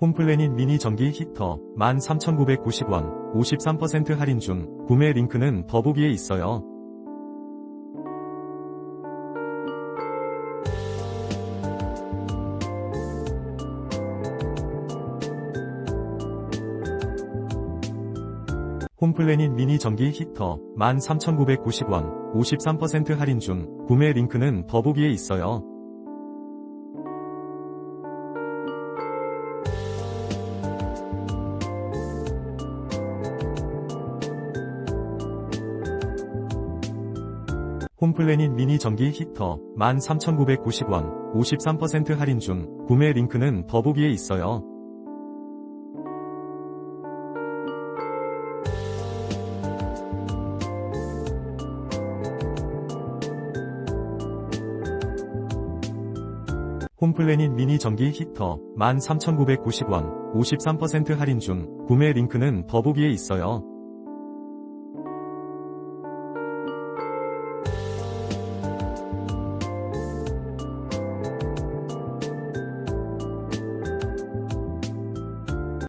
홈플래닛 미니 전기 히터 13,990원 53% 할인 중 구매 링크는 더보기에 있어요. 홈플래닛 미니 전기 히터 13,990원 53% 할인 중 구매 링크는 더보기에 있어요. 홈플래닛 미니 전기 히터 13,990원 53% 할인 중 구매 링크는 더보기에 있어요. 홈플래닛 미니 전기 히터 13,990원 53% 할인 중 구매 링크는 더보기에 있어요.